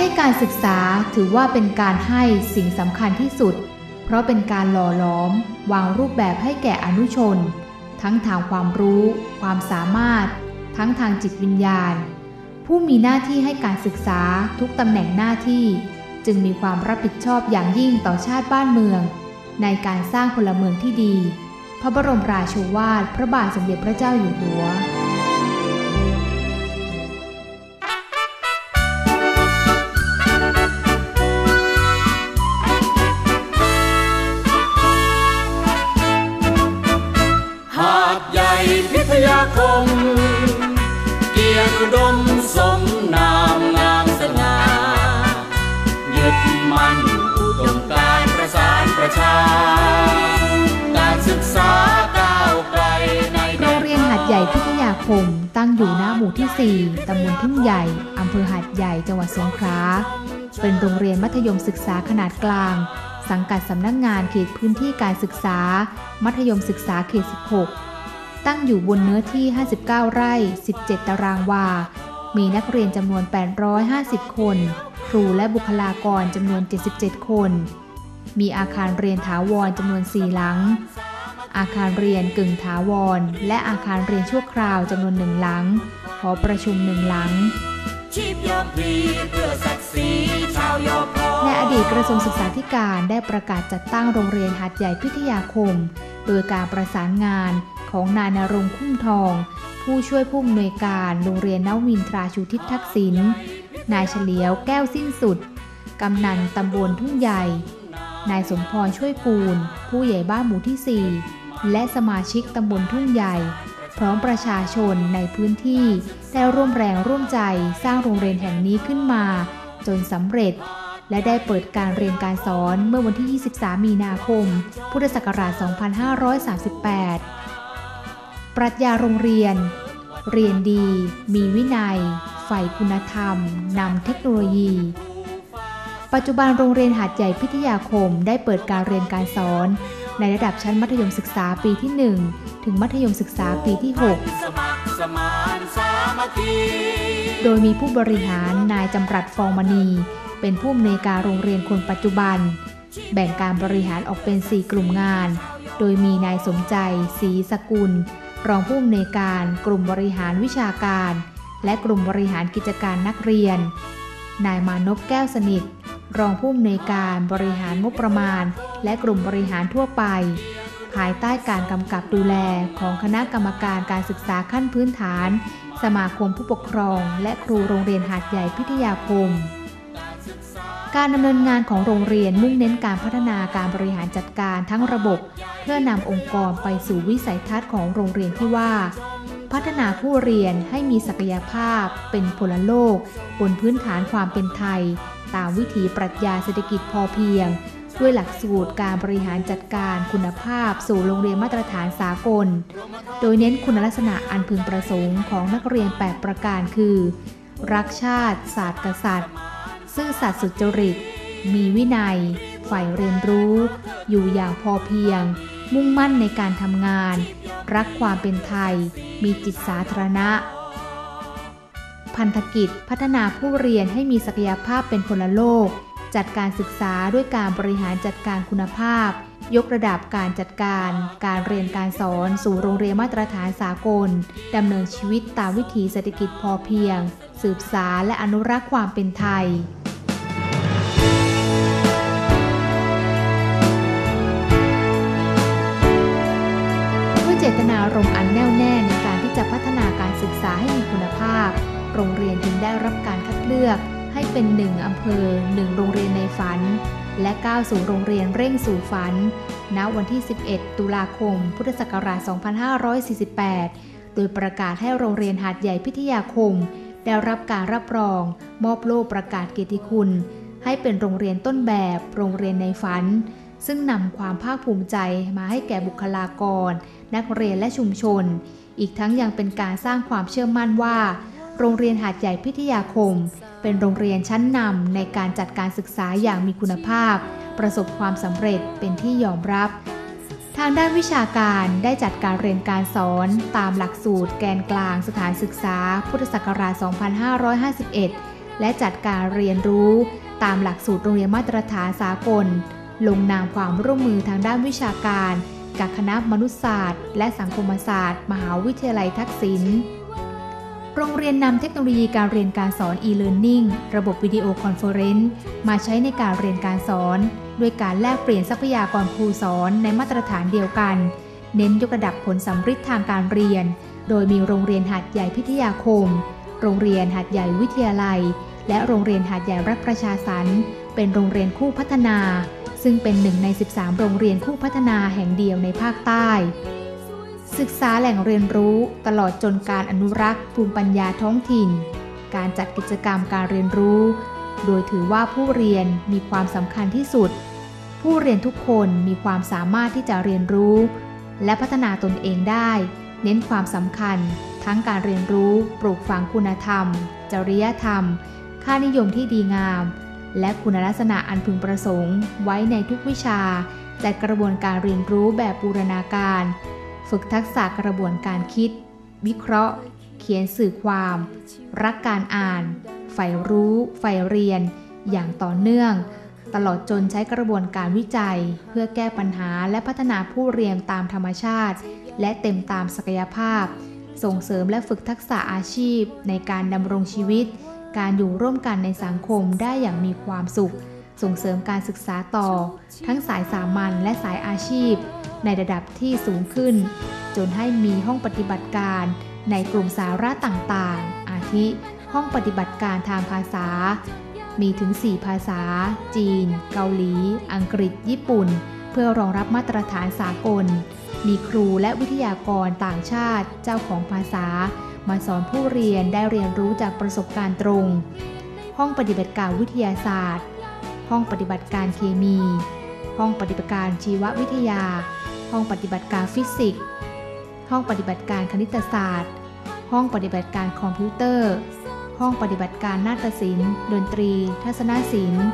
ให้การศึกษาถือว่าเป็นการให้สิ่งสำคัญที่สุด เพราะเป็นการหล่อหลอม วางรูปแบบให้แก่อนุชน ทั้งทางความรู้ ความสามารถ ทั้งทางจิตวิญญาณ ผู้มีหน้าที่ให้การศึกษาทุกตำแหน่งหน้าที่ จึงมีความรับผิดชอบอย่างยิ่งต่อชาติบ้านเมือง ในการสร้างพลเมืองที่ดี พระบรมราโชวาทพระบาทสมเด็จพระเจ้าอยู่หัว คงเกียรติอุดมสมนามงามสง่ายึดมั่นอุดมการประสานประชา การศึกษาก้าวไกลในโรงเรียนหัดใหญ่พิทยาคม ตั้งอยู่หน้าหมู่ที่ 4 ตำบลทุ่งใหญ่ อำเภอหัดใหญ่ จังหวัดสงขลา เป็นโรงเรียนมัธยมศึกษาขนาดกลางสังกัดสำนักงงานเขตพื้นที่การศึกษา มัธยมศึกษาเขต 16 ตั้งอยู่บนเนื้อที่ 59 ไร่ 17 ตารางวา มีนักเรียนจำนวน 850 คน ครูและบุคลากรจำนวน 77 คน มีอาคารเรียนถาวรจำนวน 4 หลัง อาคารเรียนกึ่งถาวร และอาคารเรียนชั่วคราวจำนวนหนึ่งหลัง หอประชุมหนึ่งหลังในอดีตกระทรวงศึกษาธิการได้ประกาศจัดตั้งโรงเรียนหัดใหญ่พิทยาคม โดยการประสานงาน ของนายนรงคุ้มทอง ผู้ช่วยผู้อำนวยการโรงเรียนนวินทราชูทิศทักษิณนายเฉลียวแก้วสิ้นสุด กำนันตำบลทุ่งใหญ่ นายสมพรช่วยปูนผู้ใหญ่บ้านหมู่ที่ 4 และสมาชิกตำบลทุ่งใหญ่ พร้อมประชาชนในพื้นที่ได้ร่วมแรงร่วมใจสร้างโรงเรียนแห่งนี้ขึ้นมา จนสำเร็จและได้เปิดการเรียนการสอนเมื่อวันที่ 23 มีนาคม พุทธศักราช 2538 ปรัชญาโรงเรียน เรียนดี มีวินัย ใฝ่คุณธรรม นำเทคโนโลยี ปัจจุบันโรงเรียนหาดใหญ่พิทยาคมได้เปิดการเรียนการสอน ในระดับชั้นมัธยมศึกษาปีที่ 1 ถึงมัธยมศึกษาปีที่ 6 โดยมีผู้บริหารนายจำรัดฟองมณี เป็นผู้อำนวยการโรงเรียนคนปัจจุบัน แบ่งการบริหารออกเป็น 4 กลุ่มงาน โดยมีนายสมใจศรีสกุล รองผู้อำนวยการกลุ่มบริหารวิชาการ และกลุ่มบริหารกิจการนักเรียน นายมานพแก้วสนิท รองผู้อำนวยการบริหารงบประมาณ และกลุ่มบริหารทั่วไป ภายใต้การกำกับดูแลของคณะกรรมการการศึกษาขั้นพื้นฐาน สมาคมผู้ปกครอง และครูโรงเรียนหาดใหญ่พิทยาคม การดำเนินงานของโรงเรียนมุ่งเน้นการพัฒนาการบริหารจัดการทั้งระบบ เพื่อนำองค์กรไปสู่วิสัยทัศน์ของโรงเรียนที่ว่า พัฒนาผู้เรียนให้มีศักยภาพ เป็นพลโลก บนพื้นฐานความเป็นไทย ตามวิถีปรัชญาเศรษฐกิจพอเพียง ด้วยหลักสูตรการบริหารจัดการคุณภาพ สู่โรงเรียนมาตรฐานสากล โดยเน้นคุณลักษณะอันพึงประสงค์ของนักเรียน 8 ประการคือ รักชาติ ศาสตร์กษัตริย์ ซื่อสัตย์สุจริต มีวินัย ใฝ่เรียนรู้ อยู่อย่างพอเพียง มุ่งมั่นในการทำงาน รักความเป็นไทย มีจิตสาธารณะ พันธกิจพัฒนาผู้เรียนให้มีศักยภาพเป็นพลโลก จัดการศึกษาด้วยการบริหารจัดการคุณภาพ ยกระดับการจัดการ การเรียนการสอนสู่โรงเรียนมาตรฐานสากลดำเนินชีวิตตามวิถีเศรษฐกิจพอเพียง สืบสารและอนุรักษ์ความเป็นไทย โรงเรียนจึงได้รับการคัดเลือก ให้เป็นหนึ่งอำเภอหนึ่งโรงเรียนในฝัน และก้าวสู่โรงเรียนเร่งสู่ฝัน ณ วันที่ 11 ตุลาคม พุทธศักราช 2548 โดยประกาศให้โรงเรียนหาดใหญ่พิทยาคม ได้รับการรับรอง มอบโล่ประกาศเกียรติคุณ ให้เป็นโรงเรียนต้นแบบ โรงเรียนในฝัน ซึ่งนำความภาคภูมิใจมาให้แก่บุคลากร นักเรียนและชุมชนอีกทั้งยังเป็นการสร้างความเชื่อมั่นว่า โรงเรียนหาดใหญ่พิทยาคม เป็นโรงเรียนชั้นนำในการจัดการศึกษาอย่างมีคุณภาพ ประสบความสำเร็จเป็นที่ยอมรับ ทางด้านวิชาการได้จัดการเรียนการสอนตามหลักสูตรแกนกลางสถานศึกษา พุทธศักราช 2551 และจัดการเรียนรู้ตามหลักสูตรโรงเรียนมาตรฐานสากล ลงนามความร่วมมือทางด้านวิชาการ กับคณะมนุษยศาสตร์ และสังคมศาสตร์ มหาวิทยาลัยทักษิณ โรงเรียนนำเทคโนโลยีการเรียนการสอน e-learning ระบบวิดีโอคอนเฟอเรนซ์มาใช้ในการเรียนการสอนด้วยการแลกเปลี่ยนทรัพยากรครูสอนในมาตรฐานเดียวกัน เน้นยกระดับผลสำฤทธิ์ทางการเรียน โดยมีโรงเรียนหัดใหญ่พิทยาคม โรงเรียนหัดใหญ่วิทยาลัย และโรงเรียนหัดใหญ่รัฐประชาสรรเป็นโรงเรียนคู่พัฒนา ซึ่งเป็นหนึ่งใน 13 โรงเรียนคู่พัฒนาแห่งเดียวในภาคใต้ ศึกษาแหล่งเรียนรู้ตลอดจนการอนุรักษ์ภูมิปัญญาท้องถิ่น การจัดกิจกรรมการเรียนรู้ โดยถือว่าผู้เรียนมีความสำคัญที่สุด ผู้เรียนทุกคนมีความสามารถที่จะเรียนรู้ และพัฒนาตนเองได้ เน้นความสำคัญ ทั้งการเรียนรู้ ปลูกฝังคุณธรรม จริยธรรม ค่านิยมที่ดีงาม และคุณลักษณะอันพึงประสงค์ ไว้ในทุกวิชาจัดกระบวนการเรียนรู้แบบบูรณาการ ฝึกทักษะกระบวนการคิด วิเคราะห์ เขียนสื่อความ รักการอ่านใฝ่รู้ใฝ่เรียน อย่างต่อเนื่อง ตลอดจนใช้กระบวนการวิจัย เพื่อแก้ปัญหาและพัฒนาผู้เรียนตามธรรมชาติ และเต็มตามศักยภาพ ส่งเสริมและฝึกทักษะอาชีพ ในการดำรงชีวิต การอยู่ร่วมกันในสังคมได้อย่างมีความสุข ส่งเสริมการศึกษาต่อ ทั้งสายสามัญและสายอาชีพ ในระดับที่สูงขึ้น จนให้มีห้องปฏิบัติการในกลุ่มสาระต่างๆ อาทิ ห้องปฏิบัติการทางภาษา มีถึง 4 ภาษา จีน เกาหลี อังกฤษ ญี่ปุ่น เพื่อรองรับมาตรฐานสากล มีครูและวิทยากรต่างชาติ เจ้าของภาษา มาสอนผู้เรียนได้เรียนรู้จากประสบการณ์ตรง ห้องปฏิบัติการวิทยาศาสตร์ ห้องปฏิบัติการเคมี ห้องปฏิบัติการชีววิทยา ห้องปฏิบัติการฟิสิกส์ ห้องปฏิบัติการคณิตศาสตร์ ห้องปฏิบัติการคอมพิวเตอร์ ห้องปฏิบัติการนาฏศิลป์ ดนตรี ทัศนศิลป์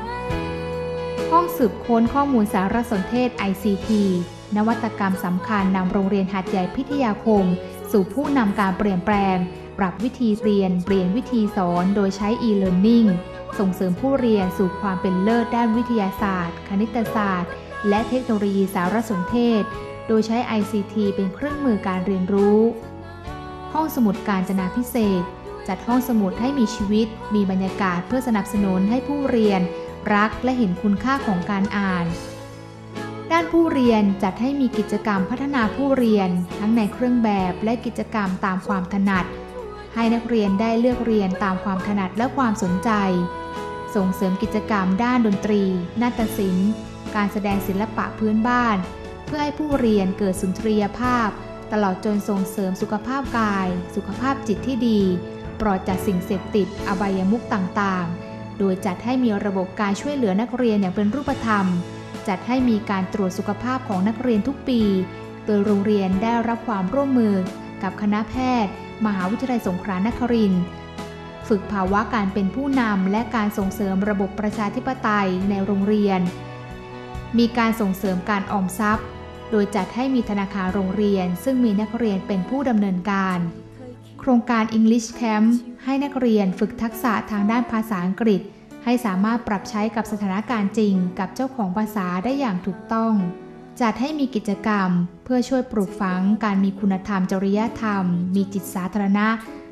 ห้องสืบค้นข้อมูลสารสนเทศ ICT นวัตกรรมสำคัญนำโรงเรียนหัดใหญ่พิทยาคม สู่ผู้นำการเปลี่ยนแปลง ปรับวิธีเรียน เปลี่ยนวิธีสอน โดยใช้ e-learning ส่งเสริมผู้เรียนสู่ความเป็นเลิศด้านวิทยาศาสตร์ คณิตศาสตร์ และเทคโนโลยีสารสนเทศ โดยใช้ ICT เป็นเครื่องมือการเรียนรู้ ห้องสมุดการจนาพิเศษ จัดห้องสมุดให้มีชีวิต มีบรรยากาศเพื่อสนับสนุนให้ผู้เรียน รักและเห็นคุณค่าของการอ่าน ด้านผู้เรียนจัดให้มีกิจกรรมพัฒนาผู้เรียน ทั้งในเครื่องแบบและกิจกรรมตามความถนัดให้นักเรียนได้เลือกเรียนตามความถนัดและความสนใจ ส่งเสริมกิจกรรมด้านดนตรี นาฏศิลป์ การแสดงศิลปะพื้นบ้าน เพื่อให้ผู้เรียนเกิดสุนทรียภาพ ตลอดจนส่งเสริมสุขภาพกาย สุขภาพจิตที่ดี ปลอดจากสิ่งเสพติด อบายมุขต่างๆ โดยจัดให้มีระบบการช่วยเหลือนักเรียนอย่างเป็นรูปธรรม จัดให้มีการตรวจสุขภาพของนักเรียนทุกปี โดยโรงเรียนได้รับความร่วมมือ กับคณะแพทย์ มหาวิทยาลัยสงขลานครินทร์ ฝึกภาวะการเป็นผู้นำและการส่งเสริมระบบประชาธิปไตยในโรงเรียน มีการส่งเสริมการออมทรัพย์ โดยจัดให้มีธนาคารโรงเรียน ซึ่งมีนักเรียนเป็นผู้ดำเนินการ โครงการ English Camp ให้นักเรียนฝึกทักษะทางด้านภาษาอังกฤษ ให้สามารถปรับใช้กับสถานการณ์จริง กับเจ้าของภาษาได้อย่างถูกต้อง จัดให้มีกิจกรรม เพื่อช่วยปลูกฝังการมีคุณธรรมจริยธรรม มีจิตสาธารณะ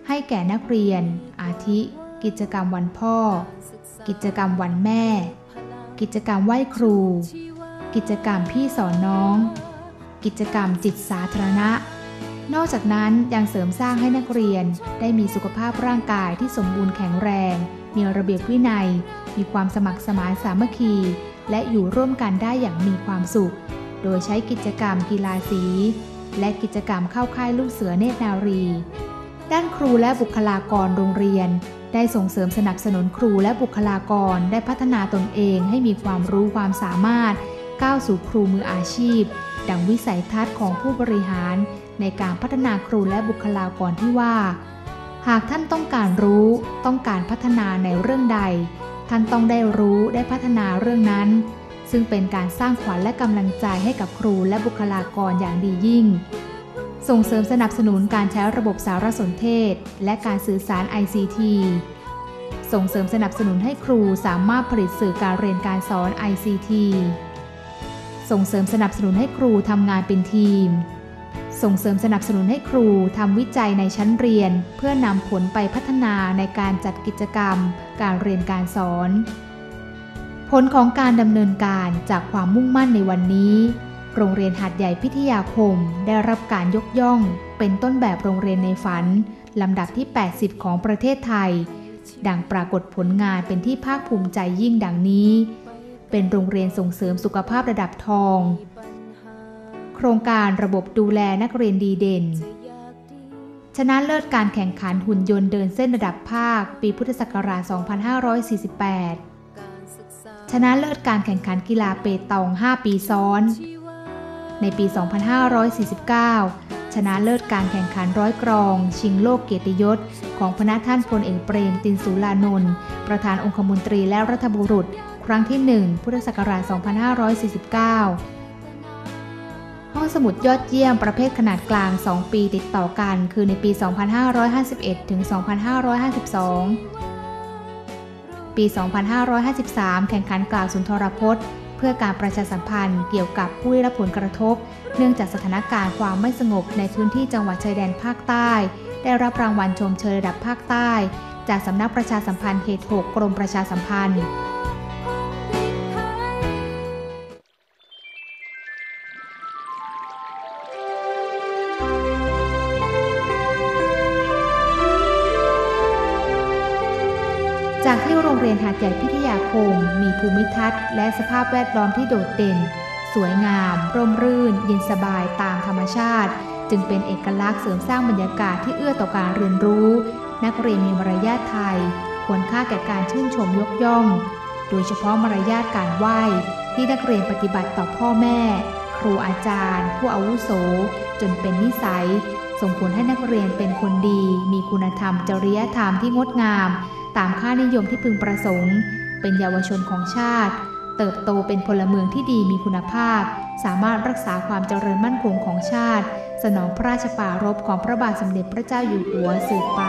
ให้แก่นักเรียน อาทิ กิจกรรมวันพ่อ กิจกรรมวันแม่ กิจกรรมไหว้ครู กิจกรรมพี่สอนน้อง กิจกรรมจิตสาธารณะ นอกจากนั้นยังเสริมสร้างให้นักเรียนได้มีสุขภาพร่างกายที่สมบูรณ์แข็งแรง มีระเบียบวินัย มีความสมัครสมานสามัคคี และอยู่ร่วมกันได้อย่างมีความสุข โดยใช้กิจกรรมกีฬาสี และกิจกรรมเข้าค่ายลูกเสือเนตรนารี ด้านครูและบุคลากรโรงเรียน ได้ส่งเสริมสนับสนุนครูและบุคลากรได้พัฒนาตนเองให้มีความรู้ความสามารถ ก้าวสู่ครูมืออาชีพ ดังวิสัยทัศน์ของผู้บริหาร ในการพัฒนาครูและบุคลากรที่ว่า หากท่านต้องการรู้ต้องการพัฒนาในเรื่องใด ท่านต้องได้รู้ได้พัฒนาเรื่องนั้น ซึ่งเป็นการสร้างขวัญและกำลังใจให้กับครูและบุคลากรอย่างดียิ่ง ส่งเสริมสนับสนุนการใช้ระบบสารสนเทศ และการสื่อสาร ICT ส่งเสริมสนับสนุนให้ครูสามารถผลิตสื่อการเรียนการสอน ICT ส่งเสริมสนับสนุนให้ครูทำงานเป็นทีม ส่งเสริมสนับสนุนให้ครูทำวิจัยในชั้นเรียน เพื่อนำผลไปพัฒนาในการจัดกิจกรรม การเรียนการสอน ผลของการดำเนินการจากความมุ่งมั่นในวันนี้ โรงเรียนหาดใหญ่พิทยาคม ได้รับการยกย่อง เป็นต้นแบบโรงเรียนในฝัน ลำดับที่ 80 ของประเทศไทย ดังปรากฏผลงานเป็นที่ภาคภูมิใจยิ่งดังนี้ เป็นโรงเรียนส่งเสริมสุขภาพระดับทอง โครงการระบบดูแลนักเรียนดีเด่น ชนะเลิศการแข่งขันหุ่นยนต์เดินเส้นระดับภาค ปีพุทธศักราช 2548 ชนะเลิศการแข่งขันกีฬาเปตอง 5 ปีซ้อน ในปี 2549 ชนะเลิศการแข่งขันร้อยกรอง ชิงโลกเกียรติยศ ของพระท่านพลเอกเปรมตินสุรานนท์ประธานองคมนตรีและรัฐบุรุษ ครั้งที่ 1 พุทธศักราช 2549ห้องสมุดยอดเยี่ยมประเภทขนาดกลาง 2 ปีติดต่อกัน คือในปี 2551 ถึง 2552 ปี 2553 แข่งขันกล่าวสุนทรพจน์ พื่อการประชาสัมพันธ์เกี่ยวกับผู้ได้รับผลกระทบ เนื่องจากสถานการณ์ความไม่สงบในพื้นที่จังหวัดชายแดนภาคใต้ ได้รับรางวัลชมเชยระดับภาคใต้ จากสำนักประชาสัมพันธ์เขต 6 กรมประชาสัมพันธ์ากที่โรงเรียนหาดใหญ่พิทยาคม มีภูมิทัศน์ และสภาพแวดล้อมที่โดดเด่น สวยงาม ร่มรื่น เย็นสบายตามธรรมชาติ จึงเป็นเอกลักษณ์เสริมสร้างบรรยากาศที่เอื้อต่อการเรียนรู้ นักเรียนมีมารยาทไทย ควรค่าแก่การชื่นชมยกย่อง โดยเฉพาะมารยาทการไหว้ ที่นักเรียนปฏิบัติต่อพ่อแม่ ครูอาจารย์ ผู้อาวุโส จนเป็นนิสัย ส่งผลให้นักเรียนเป็นคนดี มีคุณธรรม จริยธรรมที่งดงาม ตามค่านิยมที่พึงประสงค์ เป็นเยาวชนของชาติ เติบโตเป็นพลเมืองที่ดีมีคุณภาพ สามารถรักษาความเจริญมั่นคงของชาติ สนองพระราชปรารบของพระบาทสมเด็จพระเจ้าอยู่หัวสืบไป